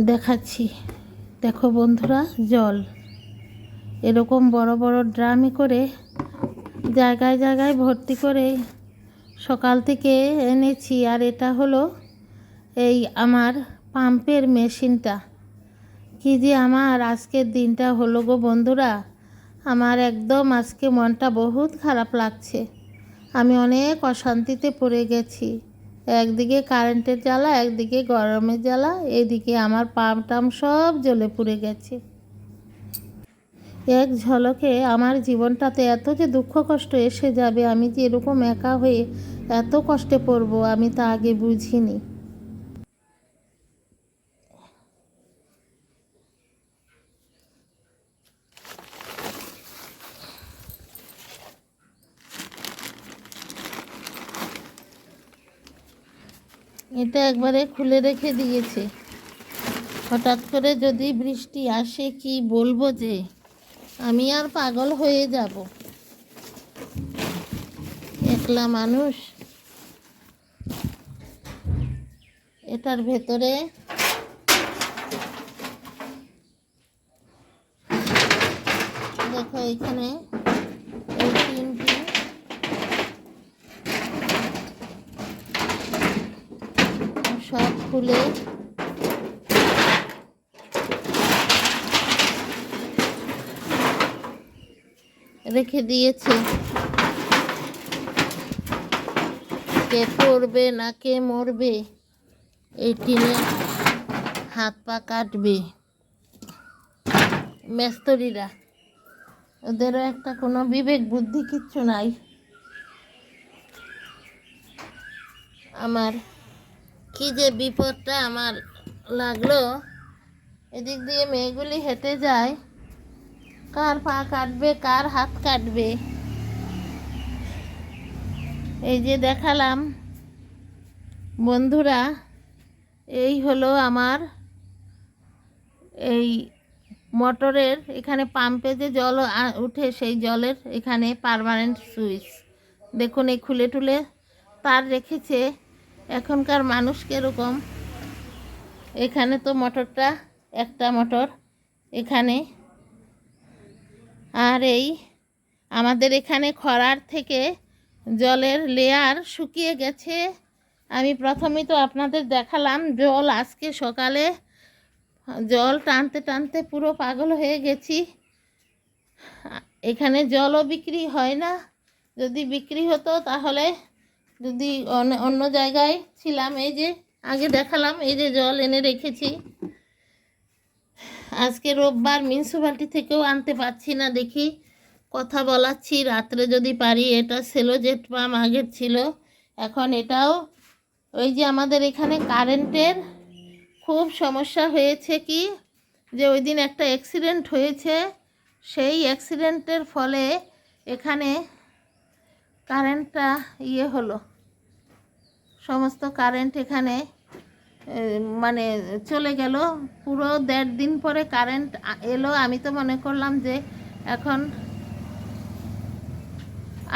দেখাচ্ছি। দেখো বন্ধুরা, জল। এরকম বড় বড় ড্রামে করে জায়গায় জায়গায় ভর্তি করে সকাল থেকে এনেছি। আর এটা হলো এই আমার পাম্পের মেশিনটা। কি যে আমার আজকের দিনটা হলো গো বন্ধুরা। আমার একদম আজকে মনটা বহুত খারাপ লাগছে। আমি অনেক অশান্তিতে পড়ে গেছি। একদিকে কারেন্টের জ্বালা, একদিকে গরমের জ্বালা, এদিকে আমার পাম টাম সব জ্বলে পুড়ে গেছে। এক ঝলকে আমার জীবনটাতে এত যে দুঃখ কষ্ট এসে যাবে, আমি যে এরকম একা হয়ে এত কষ্টে পড়ব, আমি তা আগে বুঝিনি। এটা একবারে খুলে রেখে দিয়েছে। হঠাৎ করে যদি বৃষ্টি আসে কি বলব যে, আমি আর পাগল হয়ে যাব। একলা মানুষ? এটার ভেতরে দেখো এখানে এই তিনটি সব খুলে রেখে দিয়েছে। কে পড়বে না কে মরবে এই টিনে হাত পা কাটবে। মেস্তরিরা, ওদেরও একটা কোনো বিবেক বুদ্ধি কিচ্ছু নাই। আমার কি যে বিপদটা আমার লাগল, এদিক দিয়ে মেয়েগুলি হেঁটে যায়। কার পা কাটবে, কার হাত কাটবে? এই যে দেখালাম, বন্ধুরা, এই হলো আমার এই মোটরের, এখানে পাম্পে যে জল উঠে সেই জলের এখানে পারমানেন্ট সুইচ। দেখুন, এই খুলে টুলে তার রেখেছে এখনকার মানুষ কীরকম? এখানে তো মোটরটা, একটা মোটর এখানে। আর এই আমাদের এখানে খরার থেকে জলের লেয়ার শুকিয়ে গেছে। আমি প্রথমেই তো আপনাদের দেখালাম, জল আজকে সকালে, জল টানতে টানতে পুরো পাগল হয়ে গেছি। এখানে জলও বিক্রি হয় না। যদি বিক্রি হতো তাহলে যদি অন্য জায়গায় ছিলাম, এই যে আগে দেখালাম, এই যে জল এনে রেখেছি। আজকে রোববার মিউনিসিপ্যালিটি থেকেও আনতে পারছি না দেখি। কথা বলাচ্ছি, রাত্রে যদি পারি, এটা সেলোজেট পাম আগের ছিল। এখন এটাও, ওই যে আমাদের এখানে কারেন্টের খুব সমস্যা হয়েছে কি, যে ওই দিন একটা অ্যাক্সিডেন্ট হয়েছে। সেই অ্যাক্সিডেন্টের ফলে এখানে কারেন্টটা ইয়ে হলো। সমস্ত কারেন্ট এখানে মানে চলে গেল। পুরো দেড় দিন পরে কারেন্ট এলো। আমি তো মনে করলাম যে এখন,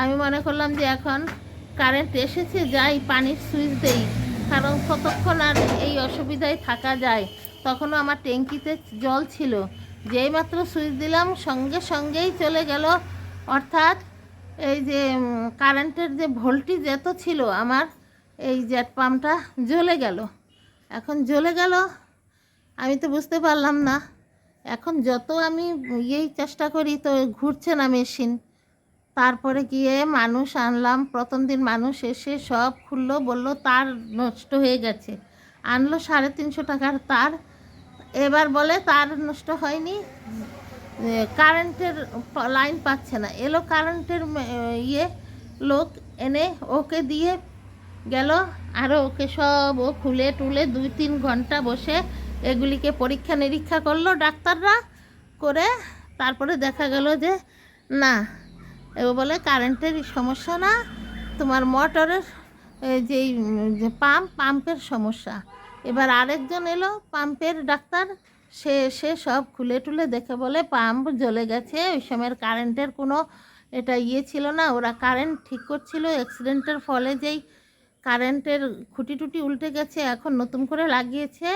আমি মনে করলাম যে এখন কারেন্ট এসেছে, যাই পানির সুইচ দেই। কারণ কতক্ষণ আর এই অসুবিধায় থাকা যায়? তখনও আমার ট্যাঙ্কিতে জল ছিল। যেই মাত্র সুইচ দিলাম, সঙ্গে সঙ্গেই চলে গেল। অর্থাৎ এই যে কারেন্টের যে ভোল্টেজ এত ছিল, আমার এই জেট পাম্পটা জ্বলে গেল। এখন জ্বলে গেল, আমি তো বুঝতে পারলাম না। এখন যত আমি ইয়েই চেষ্টা করি, তো ঘুরছে না মেশিন তারপরে গিয়ে মানুষ আনলাম, প্রথম দিন মানুষ এসে সব খুললো, বলল, তার নষ্ট হয়ে গেছে। আনলো সাড়ে তিনশো টাকার তার। এবার বলে, তার নষ্ট হয়নি। কারেন্টের লাইন পাচ্ছে না। এলো কারেন্টের ইয়ে লোক এনে ওকে দিয়ে গেল। আরও ওকে সব ও খুলে টুলে দুই তিন ঘণ্টা বসে এগুলিকে পরীক্ষা নিরীক্ষা করল ডাক্তাররা করে। তারপরে দেখা গেল যে, না ও বলে কারেন্টের সমস্যা না, তোমার মোটরের যেই পাম্প পাম্পের সমস্যা। এবার আরেকজন এলো পাম্পের ডাক্তার সে এসে সব খুলে টুলে দেখে বলে, পাম্প জ্বলে গেছে, ওই সময়ের কারেন্টের কোনো এটা ইয়ে ছিল না। ওরা কারেন্ট ঠিক করছিল, অ্যাক্সিডেন্টের ফলে যেই কারেন্টের খুঁটি টুটি উল্টে গেছে, এখন নতুন করে লাগিয়েছে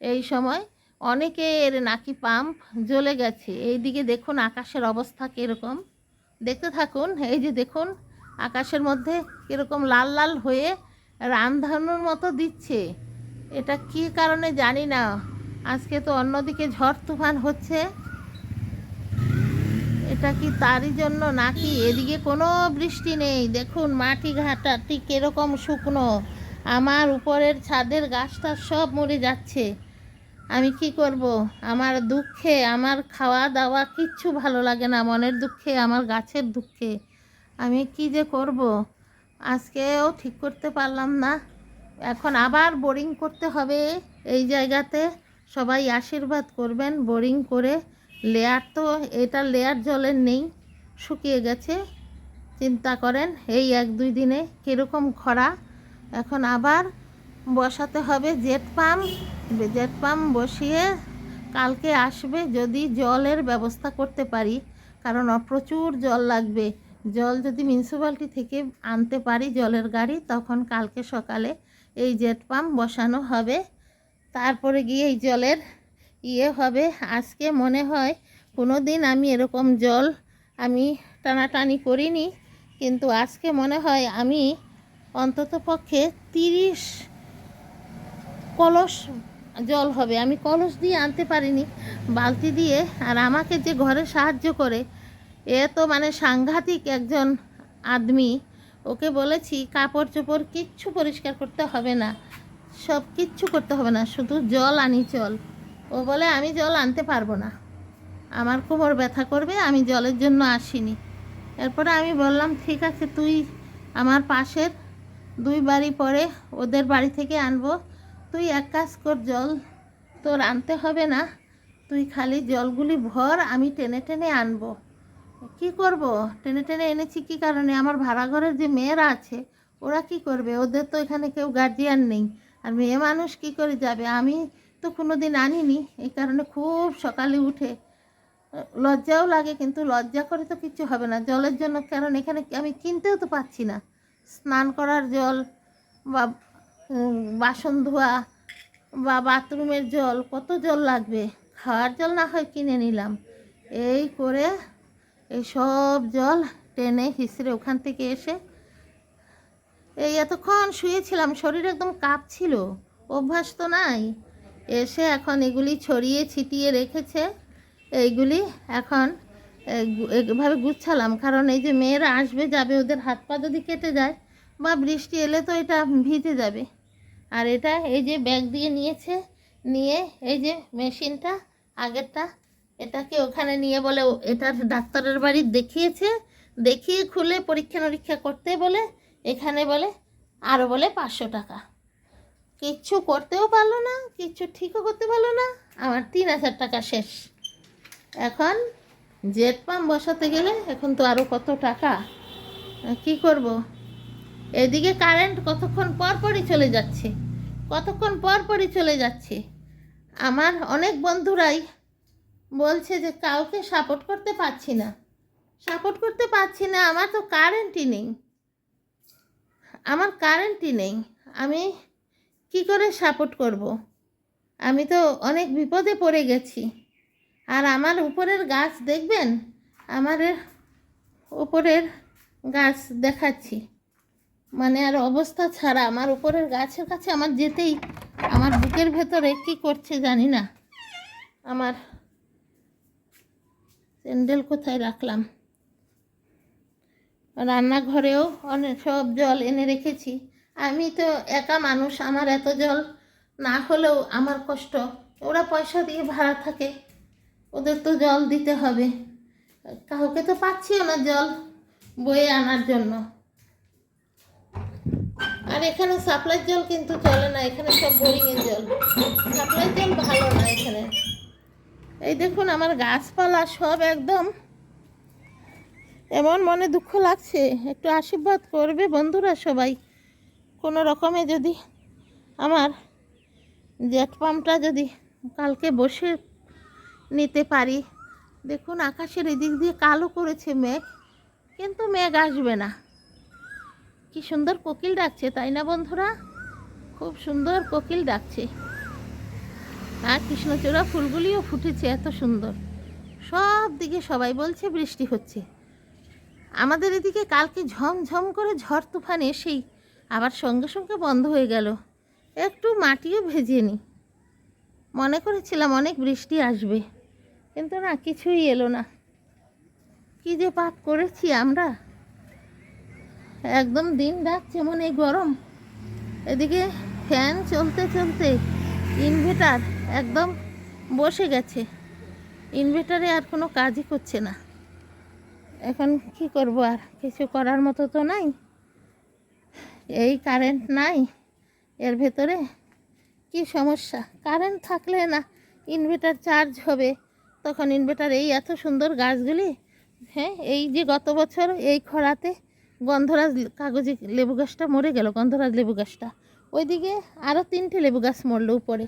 এই সময়। অনেকের নাকি পাম্প জ্বলে গেছে। এই দিকে দেখুন আকাশের অবস্থা কীরকম। দেখতে থাকুন, এই যে দেখুন, আকাশের মধ্যে কীরকম লাল লাল হয়ে রামধানুর মতো দিচ্ছে। এটা কী কারণে জানি না। আজকে তো অন্যদিকে ঝড় তুফান হচ্ছে। এটা কি তারই জন্য নাকি? এদিকে কোনো বৃষ্টি নেই। দেখুন মাটি ঘাটাটি কীরকম শুকনো। আমার উপরের ছাদের গাছটা সব মরে যাচ্ছে। আমি কি করব? আমার দুঃখে, আমার খাওয়া দাওয়া কিচ্ছু ভালো লাগে না, মনের দুঃখে, আমার গাছের দুঃখে। আমি কি যে করব? আজকেও ঠিক করতে পারলাম না। এখন আবার বোরিং করতে হবে এই জায়গাতে। সবাই আশীর্বাদ করবেন, বোরিং করে। লেয়ার তো, এটা লেয়ার জলের নেই, শুকিয়ে গেছে। চিন্তা করেন, এই এক দুই দিনে কীরকম খরা। এখন আবার বসাতে হবে জেট পাম্প। জেট পাম্প বসিয়ে কালকে আসবে যদি জলের ব্যবস্থা করতে পারি, কারণ প্রচুর জল লাগবে। জল যদি মিউনিসিপ্যালিটি থেকে আনতে পারি জলের গাড়ি, তখন কালকে সকালে এই জেট পাম্প বসানো হবে। তারপরে গিয়ে এই জলের ইয়ে হবে। আজকে মনে হয় কোনো দিন আমি এরকম জল আমি টানাটানি করিনি, কিন্তু আজকে মনে হয় আমি অন্তত পক্ষে তিরিশ কলস জল হবে। আমি কলস দিয়ে আনতে পারিনি, বালতি দিয়ে। আর আমাকে যে ঘরে সাহায্য করে, এ তো মানে সাংঘাতিক একজন আদমি, ওকে বলেছি কাপড় চোপড় কিচ্ছু পরিষ্কার করতে হবে না। সব কিচ্ছু করতে হবে না, শুধু জল আনি চল ও বলে, আমি জল আনতে পারব না। আমার কোমর ব্যথা করবে, আমি জলের জন্য আসিনি। এরপরে আমি বললাম, ঠিক আছে, তুই আমার পাশের দুই বাড়ি পরে ওদের বাড়ি থেকে আনব। তুই এক কাজ কর, জল তোর আনতে হবে না। তুই খালি জলগুলি ভর, আমি টেনে টেনে আনব। কি করব? টেনে টেনে এনেছি কি কারণে? আমার ভাড়া ঘরের যে মেয়েরা আছে, ওরা কি করবে? ওদের তো এখানে কেউ গার্জিয়ান নেই। আর মেয়ে মানুষ কি করে যাবে? আমি তো কোনো দিন আনিনি এই কারণে খুব সকালে উঠে লজ্জাও লাগে, কিন্তু লজ্জা করে তো কিছু হবে না। জলের জন্য, কারণ এখানে আমি কিনতেও তো পাচ্ছি না। স্নান করার জল বা বাসন ধোয়া বা বাথরুমের জল, কত জল লাগবে? খাওয়ার জল না হয় কিনে নিলাম। এই করে এই সব জল টেনে হিসড়ে ওখান থেকে এসে এই এতক্ষণ শুয়েছিলাম, শরীর একদম কাঁপছিল, অভ্যাস তো নাই। এসে এখন এগুলি ছড়িয়ে ছিটিয়ে রেখেছে, এইগুলি এখন এভাবে গুছালাম। কারণ এই যে মেয়েরা আসবে, যাবে, ওদের হাত পা যদি কেটে যায় বা বৃষ্টি এলে তো এটা ভিজে যাবে। আর এটা এই যে ব্যাগ দিয়ে নিয়েছে, নিয়ে এই যে মেশিনটা, আগেরটা, এটাকে ওখানে নিয়ে বলে এটা ডাক্তারের বাড়ি দেখিয়েছে, দেখিয়ে খুলে পরীক্ষা নিরীক্ষা করতে বলে এখানে বলে আরও বলে পাঁচশো টাকা। কিচ্ছু করতেও পারল না, কিচ্ছু ঠিকও করতে পারল না। আমার তিন হাজার টাকা শেষ। এখন জেট পাম্প বসাতে গেলে এখন তো আরও কত টাকা? কি করব? এদিকে কারেন্ট কতক্ষণ পর পরই চলে যাচ্ছে। কতক্ষণ পর পরই চলে যাচ্ছে। আমার অনেক বন্ধুরাই বলছে যে, কাউকে সাপোর্ট করতে পারছি না। সাপোর্ট করতে পারছি না, আমার তো কারেন্টই নেই। আমার কারেন্টই নেই। আমি কি করে সাপোর্ট করব। আমি তো অনেক বিপদে পড়ে গেছি। আর আমার উপরের গাছ দেখবেন? আমার উপরের গাছ দেখাচ্ছি। মানে আর অবস্থা ছাড়া আমার উপরের গাছের কাছে আমার যেতেই আমার বুকের ভেতরে কি করছে জানি না। আমার স্যান্ডেল কোথায় রাখলাম? রান্নাঘরেও অনেক সব জল এনে রেখেছি। আমি তো একা মানুষ, আমার এত জল না হলেও আমার কষ্ট। ওরা পয়সা দিয়ে ভাড়া থাকে, ওদের তো জল দিতে হবে। কাউকে তো পাচ্ছিও না জল বয়ে আনার জন্য। আর এখানে সাপ্লাই জল কিন্তু চলে না, এখানে সব বোরিংয়ের জল। সাপ্লাই জল ভালো না এখানে। এই দেখুন, আমার গাছপালা সব একদম এমন মনে দুঃখ লাগছে, একটু আশীর্বাদ করবে বন্ধুরা সবাই। কোনো রকমে যদি আমার জেট পাম্পটা যদি কালকে বসে নিতে পারি। দেখুন, আকাশের এদিক দিয়ে কালো করেছে মেঘ, কিন্তু মেঘ আসবে না। কি সুন্দর কোকিল ডাকছে, তাই না বন্ধুরা? খুব সুন্দর কোকিল ডাকছে। আর কৃষ্ণচূড়া ফুলগুলিও ফুটেছে, এত সুন্দর। সব দিকে সবাই বলছে বৃষ্টি হচ্ছে। আমাদের এদিকে কালকে ঝমঝম করে ঝড় তুফান এসেই আবার সঙ্গে সঙ্গে বন্ধ হয়ে গেল। একটু মাটিও ভেজেনি। মনে করেছিলাম অনেক বৃষ্টি আসবে, কিন্তু না, কিছুই এলো না। কি যে পাপ করেছি আমরা। একদম দিন রাত যেমন এই গরম, এদিকে ফ্যান চলতে চলতে ইনভার্টার একদম বসে গেছে। ইনভার্টারে আর কোনো কাজই করছে না। এখন কি করব আর? কিছু করার মতো তো নাই। এই কারেন্ট নাই। এর ভেতরে কি সমস্যা? কারেন্ট থাকলে না ইনভার্টার চার্জ হবে। তখন ইনভার্টার এই এত সুন্দর গাছগুলি হ্যাঁ এই যে গত বছর এই খরাতে গন্ধরাজ কাগজি লেবু গাছটা মরে গেল, গন্ধরাজ লেবু গাছটা। ওইদিকে আরও তিনটে লেবু গাছ মরলো উপরে।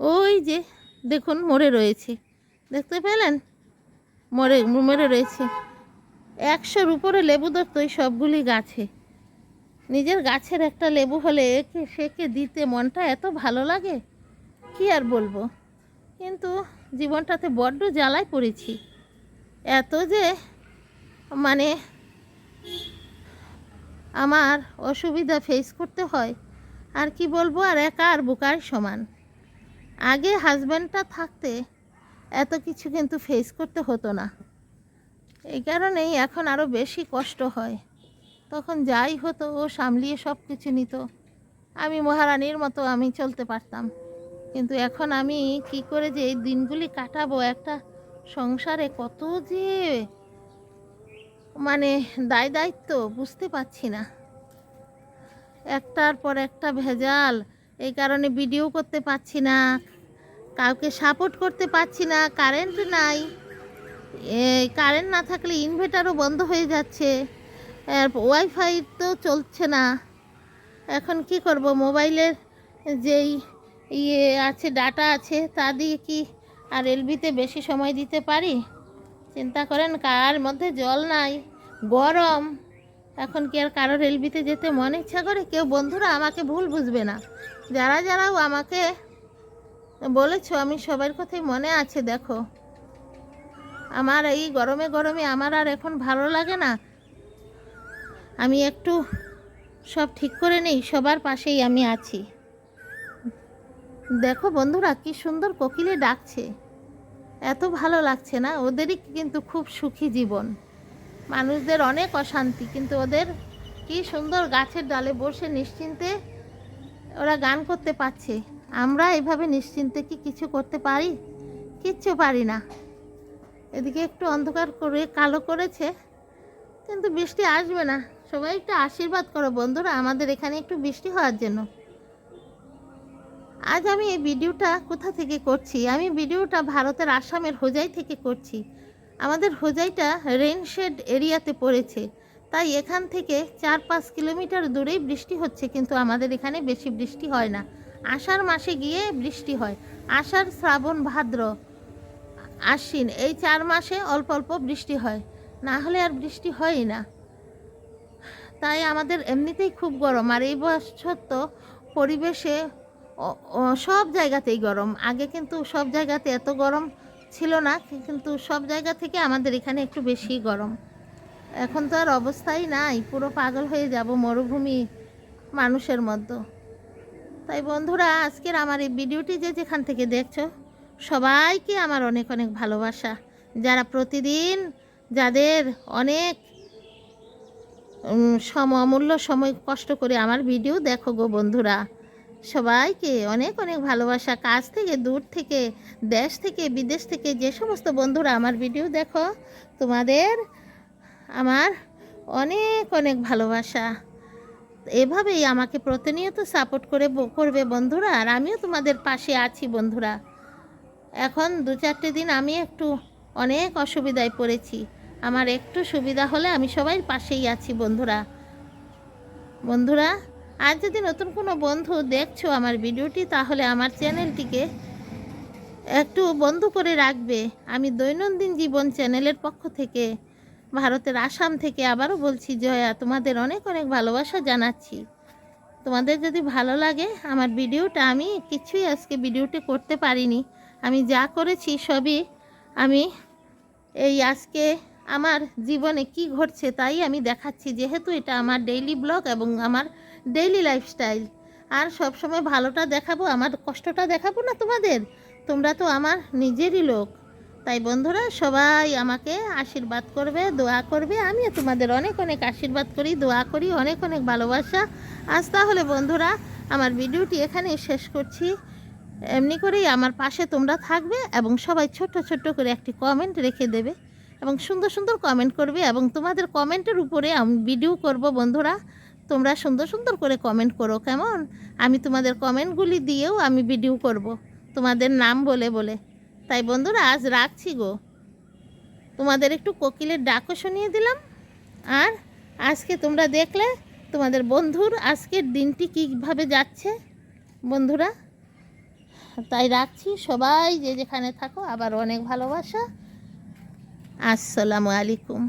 ওই যে দেখুন, মরে রয়েছে। দেখতে পেলেন? মরে মরে রয়েছে। একশোর উপরে লেবু ধরতো সবগুলি গাছে। নিজের গাছের একটা লেবু হলে একে, সেকে দিতে মনটা এত ভালো লাগে? কি আর বলব? কিন্তু জীবনটাতে বড্ড জ্বালায় পড়েছি। এত যে মানে আমার অসুবিধা ফেস করতে হয়, আর কি বলব, আর একা আর বোকার সমান। আগে হাজব্যান্ডটা থাকতে এত কিছু কিন্তু ফেস করতে হতো না। এই কারণেই এখন আরও বেশি কষ্ট হয়। তখন যাই হতো, ও সামলিয়ে সব কিছু নিত। আমি মহারানীর মতো আমি চলতে পারতাম। কিন্তু এখন আমি কি করে যে এই দিনগুলি কাটাবো, একটা সংসারে কত যে মানে দায় দায়িত্ব বুঝতে পারছি না। একটার পর একটা ভেজাল এই কারণে ভিডিও করতে পারছি না, কাউকে সাপোর্ট করতে পারছি না কারেন্ট নাই। কারেন্ট না থাকলে ইনভার্টারও বন্ধ হয়ে যাচ্ছে। আর ওয়াইফাই তো চলছে না। এখন কি করব? মোবাইলের যেই ইয়ে আছে ডাটা আছে, তা দিয়ে কি আর এলবিতে বেশি সময় দিতে পারি? চিন্তা করেন, কার মধ্যে জল নাই, গরম। এখন কি আর কারোর এলবিতে যেতে মনে ইচ্ছা করে? কেউ বন্ধুরা আমাকে ভুল বুঝবে না। যারা যারাও আমাকে বলেছ, আমি সবার কথাই মনে আছে, দেখো। আমার এই গরমে গরমে আমার আর এখন ভালো লাগে না। আমি একটু সব ঠিক করে নেই, সবার পাশেই আমি আছি। দেখো বন্ধুরা, কি সুন্দর কোকিলে ডাকছে। এত ভালো লাগছে না, ওদেরই কিন্তু খুব সুখী জীবন। মানুষদের অনেক অশান্তি, কিন্তু ওদের কি সুন্দর গাছের ডালে বসে নিশ্চিন্তে ওরা গান করতে পারছে। আমরা এভাবে নিশ্চিন্তে কি কিছু করতে পারি? কিচ্ছু পারি না। এদিকে একটু অন্ধকার করে কালো করেছে, কিন্তু বৃষ্টি আসবে না। সবাই একটু আশীর্বাদ করো বন্ধুরা, আমাদের এখানে একটু বৃষ্টি হওয়ার জন্য। আজ আমি এই ভিডিওটা কোথা থেকে করছি? আমি ভিডিওটা ভারতের আসামের হোজাই থেকে করছি। আমাদের হোজাইটা রেনশেড এরিয়াতে পড়েছে, তাই এখান থেকে চার পাঁচ কিলোমিটার দূরেই বৃষ্টি হচ্ছে, কিন্তু আমাদের এখানে বেশি বৃষ্টি হয় না। আষাঢ় মাসে গিয়ে বৃষ্টি হয়। আষাঢ় শ্রাবণ ভাদ্র। আশ্বিন, এই চার মাসে অল্প অল্প বৃষ্টি হয়। না হলে আর বৃষ্টি হয়ই না। তাই আমাদের এমনিতেই খুব গরম। আর এই বছর তো পরিবেশে সব জায়গাতেই গরম। আগে কিন্তু সব জায়গাতে এত গরম ছিল না, কিন্তু সব জায়গা থেকে আমাদের এখানে একটু বেশি গরম। এখন তো আর অবস্থাই নাই। পুরো পাগল হয়ে যাব মরুভূমি মানুষের মধ্যে তাই বন্ধুরা, আজকের আমার এই ভিডিওটি যে যেখান থেকে দেখছ সবাইকে আমার অনেক অনেক ভালোবাসা, যারা প্রতিদিন যাদের অনেক সম, অমূল্য সময় কষ্ট করে আমার ভিডিও দেখো গো বন্ধুরা। সবাইকে অনেক অনেক ভালোবাসা, কাজ থেকে দূর থেকে, দেশ থেকে, বিদেশ থেকে যে সমস্ত বন্ধুরা আমার ভিডিও দেখো, তোমাদের আমার অনেক অনেক ভালোবাসা। এভাবেই আমাকে প্রতিনিয়ত সাপোর্ট করে করবে বন্ধুরা, আর আমিও তোমাদের পাশে আছি বন্ধুরা। এখন দু চারটে দিন আমি একটু অনেক অসুবিধায় পড়েছি। আমার একটু সুবিধা হলে আমি সবাই পাশেই আছি বন্ধুরা। বন্ধুরা, আর যদি নতুন কোনো বন্ধু দেখছ আমার ভিডিওটি, তাহলে আমার চ্যানেলটিকে একটু বন্ধ করে রাখবে। আমি দৈনন্দিন জীবন চ্যানেলের পক্ষ থেকে, ভারতের আসাম থেকে আবারও বলছি, জয়া, তোমাদের অনেক অনেক ভালোবাসা জানাচ্ছি। তোমাদের যদি ভালো লাগে আমার ভিডিওটা, আমি কিছুই আজকে ভিডিওটি করতে পারিনি। আমি যা করেছি সবই আমি এই আজকে আমার জীবনে কি ঘটছে তাই আমি দেখাচ্ছি। যেহেতু এটা আমার ডেইলি ব্লগ এবং আমার ডেইলি লাইফস্টাইল আর সব সময় ভালোটা দেখাবো, আমার কষ্টটা দেখাবো না তোমাদের? তোমরা তো আমার নিজেরই লোক। তাই বন্ধুরা, সবাই আমাকে আশীর্বাদ করবে, দোয়া করবে। আমিও তোমাদের অনেক অনেক আশীর্বাদ করি, দোয়া করি, অনেক অনেক ভালোবাসা। আজ তাহলে বন্ধুরা, আমার ভিডিওটি এখানেই শেষ করছি। এমনি করেই আমার পাশে তোমরা থাকবে এবং সবাই ছোট্ট ছোট্ট করে একটি কমেন্ট রেখে দেবে এবং সুন্দর সুন্দর কমেন্ট করবে এবং তোমাদের কমেন্টের উপরে আমি ভিডিও করব বন্ধুরা। তোমরা সুন্দর সুন্দর করে কমেন্ট করো, কেমন? আমি তোমাদের কমেন্টগুলি দিয়েও আমি ভিডিও করব, তোমাদের নাম বলে বলে। তাই বন্ধুরা, আজ রাখছি গো। তোমাদের একটু কোকিলের ডাকও শুনিয়ে দিলাম। আর আজকে তোমরা দেখলে তোমাদের বন্ধুর আজকের দিনটি কীভাবে যাচ্ছে, বন্ধুরা? তাই রাখছি। সবাই যে যেখানে থাকো আবার অনেক ভালোবাসা। আসসালামু আলাইকুম।